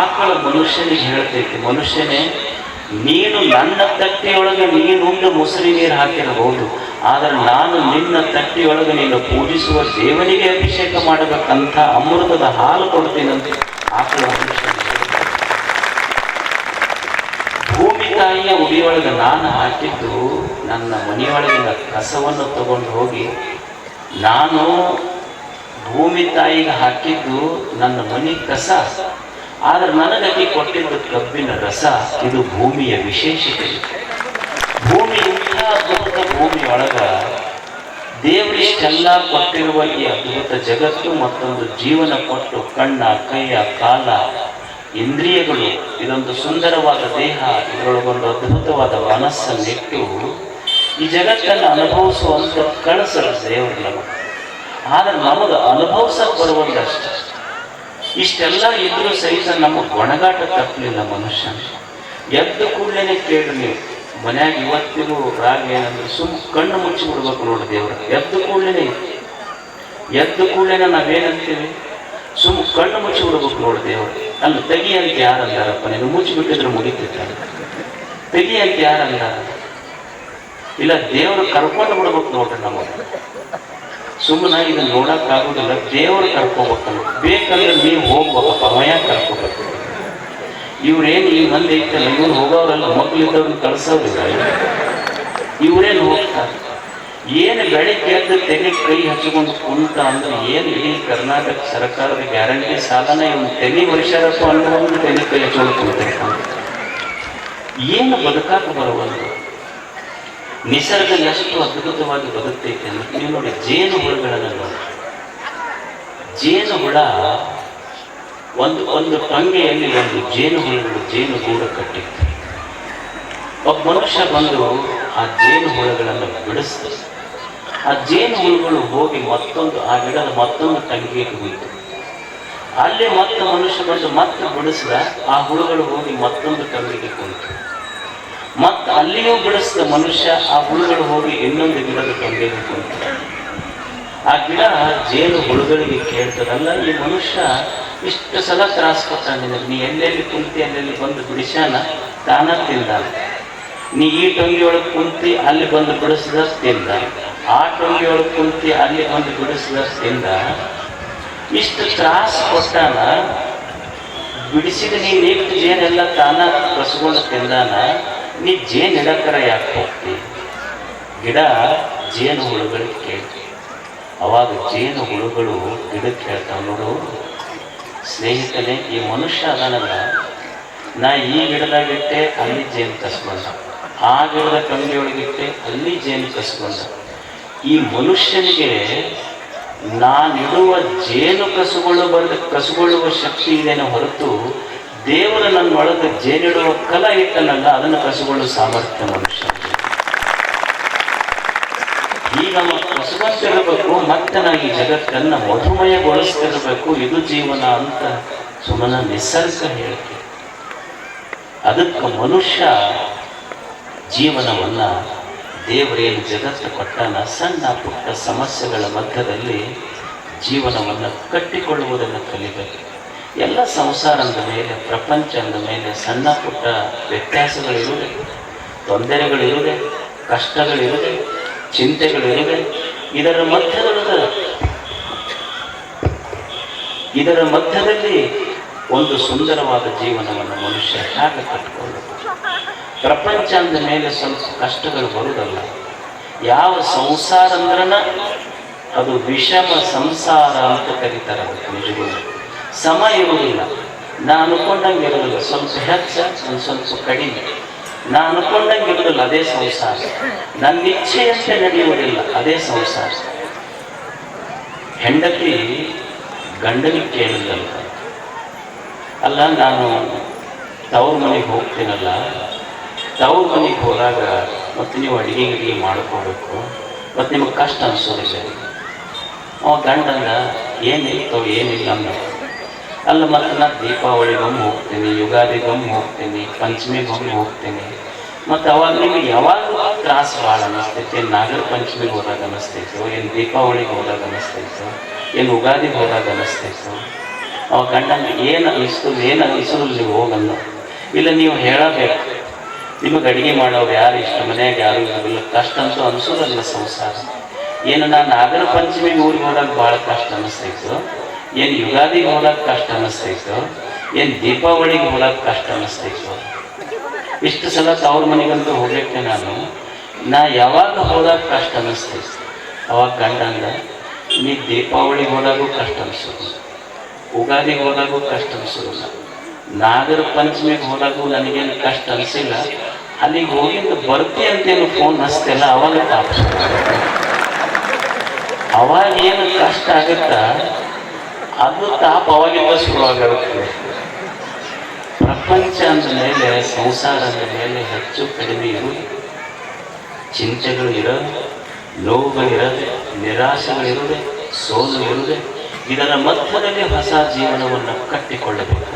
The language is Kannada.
ಆಕಳ ಮನುಷ್ಯನಿಗೆ ಹೇಳ್ತೈತಿ, ಮನುಷ್ಯನೇ, ನೀನು ನನ್ನ ತಟ್ಟೆಯೊಳಗೆ ನೀನುಂಡು ಮುಸುರಿ ನೀರು ಹಾಕಿರಬಹುದು ಆದರೆ ನಾನು ನಿನ್ನ ತಟ್ಟೆಯೊಳಗೆ ನೀನು ಪೂಜಿಸುವ ದೇವನಿಗೆ ಅಭಿಷೇಕ ಮಾಡಬೇಕಂತ ಅಮೃತದ ಹಾಲು ಕೊಡ್ತೀನಂತೆ ಆಕಳು ಮನುಷ್ಯ. ಭೂಮಿ ತಾಯಿಯ ಉಡಿಯೊಳಗೆ ನಾನು ಹಾಕಿದ್ದು ನನ್ನ ಮನೆಯೊಳಗಿನ ಕಸವನ್ನು ತಗೊಂಡು ಹೋಗಿ, ನಾನು ಭೂಮಿ ತಾಯಿಗೆ ಹಾಕಿದ್ದು ನನ್ನ ಮನೆ ಕಸ ಆದ್ರೆ ನನಗಲ್ಲಿ ಕೊಟ್ಟಿದ್ದು ಕಬ್ಬಿನ ರಸ, ಇದು ಭೂಮಿಯ ವಿಶೇಷತೆ. ಭೂಮಿ ಇಂಥ ಅದ್ಭುತ ಭೂಮಿಯೊಳಗ ದೇವರಿಷ್ಟೆಲ್ಲ ಕೊಟ್ಟಿರುವ ಈ ಅದ್ಭುತ ಜಗತ್ತು ಮತ್ತೊಂದು ಜೀವನ ಕೊಟ್ಟು ಕಣ್ಣ ಕೈಯ ಕಾಲ, ಇಂದ್ರಿಯಗಳು, ಇದೊಂದು ಸುಂದರವಾದ ದೇಹ, ಇದರೊಳಗೊಂದು ಅದ್ಭುತವಾದ ಮನಸ್ಸನ್ನಿಟ್ಟು ಈ ಜಗತ್ತನ್ನು ಅನುಭವಿಸುವಂತ ಕಳಿಸಲ್ಲ ದೇವರ ನಮಗೆ. ಆದ್ರೆ ನಮಗೆ ಅನುಭವಿಸಕ್ಕೆ ಬರುವುದಷ್ಟು. ಇಷ್ಟೆಲ್ಲ ಇದ್ರೂ ಸಹಿತ ನಮ್ಮ ಗೊಣಗಾಟ ತಪ್ಪಲಿಲ್ಲ ಮನುಷ್ಯ. ಎದ್ದ ಕೂಡಲೇ ಕೇಳಿ ನೀವು ಮನ್ಯಾಗ ಇವತ್ತಿಗೂ ರಾಗ ಏನಂದ್ರೆ ಸುಮ್ ಕಣ್ಣು ಮುಚ್ಚಿ ಬಿಡ್ಬೇಕು ನೋಡಿ ದೇವ್ರ. ಎದ್ದು ಕೂಡಲೇ ಎದ್ದ ಕೂಡಲೇ ನಾವೇನಂತೀವಿ? ಸುಮ್ ಕಣ್ಣು ಮುಚ್ಚಿ ಬಿಡ್ಬೇಕು ನೋಡಿ ದೇವ್ರ. ಅಲ್ಲಿ, ತೆಗಿ ಅಂತ ಯಾರು ಅಂದಾರಪ್ಪ ನೀನು ಮುಚ್ಚಿಬಿಟ್ಟಿದ್ರೆ ಮುಗಿತಿತ್ತ? ತೆಗಿ ಅಂತ ಯಾರು ಇಲ್ಲ, ದೇವರು ಕರ್ಕೊಂಡು ಬಿಡ್ಬೇಕು ನೋಡ್ರಿ ನಮಗೆ. ಸುಮ್ಮನೆ ಇದನ್ನ ನೋಡಕ್ ಆಗುದಿಲ್ಲ. ದೇವರು ಕರ್ಕೋಬೇಕಲ್ಲ. ಬೇಕಂದ್ರೆ ನೀವು ಹೋಗ್ಬೇಕಪ್ಪ ಯಾಕೆ ಕರ್ಕೋಬೇಕು. ಇವ್ರೇನು ಈ ಮಂದಿ ಐತಲ್ಲ? ಇವ್ರು ಹೋಗೋರಲ್ಲ ಮಕ್ಕಳಿದ್ದವ್ರನ್ನ ಕಳ್ಸೋದಿಲ್ಲ. ಇವ್ರೇನು ಹೋಗ್ತಾರೆ? ಏನು ಬೆಳಿಗ್ಗೆ ಎದ್ದು ತೆಗೆ ಕೈ ಹಚ್ಕೊಂಡು ಕುಂತ ಅಂದ್ರೆ ಏನು ಇಡೀ ಕರ್ನಾಟಕ ಸರ್ಕಾರದ ಗ್ಯಾರಂಟಿ ಸಾಲನ ಇವನು ತೆನಿ ವರ್ಷರಪ್ಪ ಅನ್ನೋ ಒಂದು ತೆನಿ ಕೈ ಹಚ್ಕೊಂಡು ಕುಂತ ಏನು ಬದುಕಾಕ ಬರುವಲ್ದು? ನಿಸರ್ಗ ಎಷ್ಟು ಅದ್ಭುತವಾಗಿ ಬದುಕ್ತೈತೆ ಅಂದ್ರೆ ನೀವು ನೋಡಿ ಜೇನು ಹುಳುಗಳನ್ನು ನೋಡಿ. ಜೇನು ಹುಳ ಒಂದು ಒಂದು ಕಂಗೆಯಲ್ಲಿ ಒಂದು ಜೇನು ಹುಳುಗಳು ಜೇನು ಗೂಡು ಕಟ್ಟಿತ್ತು. ಒಬ್ಬ ಮನುಷ್ಯ ಬಂದು ಆ ಜೇನು ಹುಳುಗಳನ್ನು ಬಿಡಿಸ್ತು. ಆ ಜೇನು ಹುಳುಗಳು ಹೋಗಿ ಮತ್ತೊಂದು, ಆ ಗಿಡದ ಮತ್ತೊಂದು ಟಂಗಿಗೆ ಹೋಯಿತು. ಅಲ್ಲಿ ಮತ್ತೆ ಮನುಷ್ಯ ಬಂದು ಮತ್ತೆ ಬಿಡಿಸಿದ, ಆ ಹುಳುಗಳು ಹೋಗಿ ಮತ್ತೊಂದು ಟಂಗಿಗೆ ಕುಂತು ಮತ್ತೆ ಅಲ್ಲಿಯೂ ಬಿಡಿಸಿದ ಮನುಷ್ಯ ಆ ಹುಳುಗಳು ಹೋಗಿ ಇನ್ನೊಂದು ಗಿಡದ ಕುಂತು ಆ ಗಿಡ ಜೇನು ಹುಳುಗಳಿಗೆ ಕೇಳ್ತದಲ್ಲ, ಈ ಮನುಷ್ಯ ಇಷ್ಟು ಸಲ ತ್ರಾಸ ಕೊಟ್ಟ ನೀ ಎಲ್ಲೆಲ್ಲಿ ಕುಂತಿ, ಅಲ್ಲೆಲ್ಲಿ ಬಂದು ಬಿಡಿಸ್ಯಾನ? ತಾನ ತಿಂದ. ನೀ ಈ ಟೊಂಗಿಯೊಳಗೆ ಕುಂತಿ, ಅಲ್ಲಿ ಬಂದು ಬಿಡಿಸಿದ ತಿಂದ. ಆ ಟೊಂಗಿಯೊಳಗೆ ಕುಂತಿ, ಅಲ್ಲಿ ಬಂದು ಬಿಡಿಸಿದ ತಿಂದ. ಇಷ್ಟು ತ್ರಾಸ ಕೊಟ್ಟಾನ? ಬಿಡಿಸಿದ ನೀನು ಜೇನೆಲ್ಲ ತಾನ ಕಸ್ಕೊಂಡು ತಿಂದಾನ? ನೀ ಜೇನು ಇಡಕರ ಯಾಕೆ ಹೋಗ್ತಿ? ಗಿಡ ಜೇನು ಹುಳುಗಳಿಗೆ ಕೇಳ್ತಿ. ಅವಾಗ ಜೇನು ಹುಳುಗಳು ಗಿಡಕ್ಕೆ ಹೇಳ್ತಾವೆ ನೋಡು. ಸ್ನೇಹಿತನೇ, ಈ ಮನುಷ್ಯ ಅದಾನಲ್ಲ, ನಾ ಈ ಗಿಡದಾಗಿಟ್ಟೆ ಅಲ್ಲಿ ಜೇನು ಕಸ್ಕೊಂಡ. ಆ ಗಿಡದ ಕಂಗಿಯೊಳಗಿಟ್ಟೆ ಅಲ್ಲಿ ಜೇನು ಕಸ್ಕೊಂಡ. ಈ ಮನುಷ್ಯನಿಗೆ ನಾನಿಡುವ ಜೇನು ಕಸುಗಳು ಬಂದ ಕಸುಗೊಳ್ಳುವ ಶಕ್ತಿ ಇದೇನೋ ಹೊರತು ದೇವರು ನನ್ನೊಳಗೆ ಜೇನಿಡುವ ಕಲ ಇಟ್ಟನಲ್ಲ ಅದನ್ನು ಕಸುಗೊಳ್ಳುವ ಸಾಮರ್ಥ್ಯ ಮನುಷ್ಯ. ಈಗ ಕಸುವಂತಿರಬೇಕು ಮತ್ತೆ ನಾವು ಈ ಜಗತ್ತನ್ನ ಮಧುಮಯಗೊಳಿಸ್ತಿರಬೇಕು, ಇದು ಜೀವನ ಅಂತ ಸುಮ್ಮನೆ ನಿಸರ್ಗ ಹೇಳಿಕೆ. ಅದಕ್ಕೆ ಮನುಷ್ಯ ಜೀವನವನ್ನ ದೇವರೇನು ಜಗತ್ತು ಕೊಟ್ಟನ, ಸಣ್ಣ ಪುಟ್ಟ ಸಮಸ್ಯೆಗಳ ಮಧ್ಯದಲ್ಲಿ ಜೀವನವನ್ನು ಕಟ್ಟಿಕೊಳ್ಳುವುದನ್ನು ಕಲಿಬೇಕು. ಎಲ್ಲ ಸಂಸಾರದ ಮೇಲೆ, ಪ್ರಪಂಚದ ಮೇಲೆ ಸಣ್ಣ ಪುಟ್ಟ ವ್ಯತ್ಯಾಸಗಳಿರುವುದೇ, ತೊಂದರೆಗಳಿರುವುದೇ, ಕಷ್ಟಗಳಿರುವುದೆ ಚಿಂತೆಗಳಿರುವೆ ಇದರ ಮಧ್ಯದ ಇದರ ಮಧ್ಯದಲ್ಲಿ ಒಂದು ಸುಂದರವಾದ ಜೀವನವನ್ನು ಮನುಷ್ಯ ಹೇಗೆ ಕಟ್ಟಿಕೊಂಡು ಪ್ರಪಂಚ ಅಂದ ಮೇಲೆ ಸ್ವಲ್ಪ ಕಷ್ಟಗಳು ಬರುವುದಲ್ಲ. ಯಾವ ಸಂಸಾರ ಅಂದ್ರನ ಅದು ವಿಷಮ ಸಂಸಾರ ಅಂತ ಕರೀತಾರೆ ನಿಜಗಳು. ಸಮ ಇರುವುದಿಲ್ಲ. ನಾನು ಅನ್ಕೊಂಡಂಗೆ ಇರೋದಿಲ್ಲ ಸ್ವಲ್ಪ ಹೆಚ್ಚ, ಒಂದು ಸ್ವಲ್ಪ ಕಡಿಮೆ. ನಾನು ಅನ್ಕೊಂಡಂಗೆ ಇರೋದಿಲ್ಲ ಅದೇ ಸಂಸಾರ. ನನ್ನ ಇಚ್ಛೆಯಷ್ಟೇ ನಡೆಯುವುದಿಲ್ಲ. ಅದೇ ಸಂಸಾರ. ಹೆಂಡತಿ ಗಂಡನಿಗೆ ಕೇಳಿದಲ್ಲ ಅಲ್ಲ, ನಾನು ತವ್ರ ಮನೆಗೆ ಹೋಗ್ತೀನಲ್ಲ. ತವ್ರ ಮನೆಗೆ ಹೋದಾಗ ಮತ್ತು ನೀವು ಅಡುಗೆ ಗಿಡಿಗೆ ಮಾಡ್ಕೋಬೇಕು. ಮತ್ತು ನಿಮಗೆ ಕಷ್ಟ ಅನಿಸೋದಿಲ್ಲ ಅವ ಗಂಡಂದ ಏನಿತ್ತು, ಏನಿಲ್ಲ ಅಂದ ಅಲ್ಲ ಮತ್ತು ನಾನು ದೀಪಾವಳಿಗೊಮ್ಮೆ ಹೋಗ್ತೀನಿ ಯುಗಾದಿಗೊಮ್ಮೆ ಹೋಗ್ತೀನಿ ಪಂಚಮಿಗೊಮ್ಮೆ ಹೋಗ್ತೀನಿ. ಮತ್ತು ಅವಾಗ ನಿಮಗೆ ಯಾವಾಗಲೂ ತ್ರಾಸು ಭಾಳ ಅನ್ನಿಸ್ತೈತೆ ನಾಗರ ಪಂಚಮಿಗೆ ಹೋದಾಗ ಅನ್ನಿಸ್ತೈತೋ ಏನು ದೀಪಾವಳಿಗೆ ಹೋದಾಗ ಅನ್ನಿಸ್ತೈತೋ ಏನು ಯುಗಾದಿಗೆ ಹೋದಾಗ ಅನ್ನಿಸ್ತೈತೋ ಅವಾಗ ಗಂಡನ ಏನು ಅನಿಸ್ತು, ಏನು ಅನಿಸೋದು ನೀವು ಹೋಗಲ್ಲ ಇಲ್ಲ ನೀವು ಹೇಳಬೇಕು. ನಿಮಗೆ ಅಡುಗೆ ಮಾಡೋರು ಯಾರು ಇಷ್ಟ, ಮನೆಯಾಗ ಯಾರು ಇರೋದಿಲ್ಲ. ಕಷ್ಟ ಅಂತೂ ಅನಿಸೋದಲ್ಲ ಸಂಸಾರ. ಏನು ನಾನು ನಾಗರ ಪಂಚಮಿಗೆ ಊರಿಗೆ ಹೋದಾಗ ಭಾಳ ಕಷ್ಟ ಅನ್ನಿಸ್ತೈತು ಏನು ಯುಗಾದಿಗೆ ಹೋದಾಗ ಕಷ್ಟ ಅನ್ನಿಸ್ತೈತೋ, ಏನು ದೀಪಾವಳಿಗೆ ಹೋಗಕ್ಕೆ ಕಷ್ಟ ಅನ್ನಿಸ್ತೈತೋ, ಇಷ್ಟು ಸಲ ತವ್ರ ಮನೆಗಂತೂ ಹೋಗ್ಲಿಕ್ಕೆ ನಾನು, ನಾ ಯಾವಾಗ ಹೋದಾಗ ಕಷ್ಟ ಅನ್ನಿಸ್ತೈತಿ? ಅವಾಗ ಗಂಡ ಅಂದ, ನೀ ದೀಪಾವಳಿಗೆ ಹೋದಾಗೂ ಕಷ್ಟ ಅನಿಸೋದು ಉಗಾದಿಗೆ ಹೋದಾಗೂ ಕಷ್ಟ ಅನಿಸೋದಿಲ್ಲ ನಾಗರ ಪಂಚಮಿಗೆ ಹೋದಾಗೂ ನನಗೇನು ಕಷ್ಟ ಅನಿಸಿಲ್ಲ. ಅಲ್ಲಿಗೆ ಹೋಗಿದ್ದು ಬರ್ತಿ ಅಂತೇನು ಫೋನ್ ಹಚ್ತಿಲ್ಲ, ಅವಾಗ ತಾಪ ಅವಾಗ ಏನು ಕಷ್ಟ ಆಗುತ್ತಾ ಅದು ತಾಪ ಅವಾಗಿಂದ ಶುರುವಾಗುತ್ತೆ. ಪ್ರಪಂಚ ಅಂದ ಮೇಲೆ, ಸಂಸಾರ ಮೇಲೆ ಹೆಚ್ಚು ಕಡಿಮೆ ಇರು ಚಿಂತೆಗಳು ಇರೋದು ನೋವುಗಳಿರದೆ ನಿರಾಶೆಗಳಿರದೆ ಸೋಲು ಇರುವುದೇ ಇದರ ಮಧ್ಯದಲ್ಲಿ ಹೊಸ ಜೀವನವನ್ನು ಕಟ್ಟಿಕೊಳ್ಳಬೇಕು.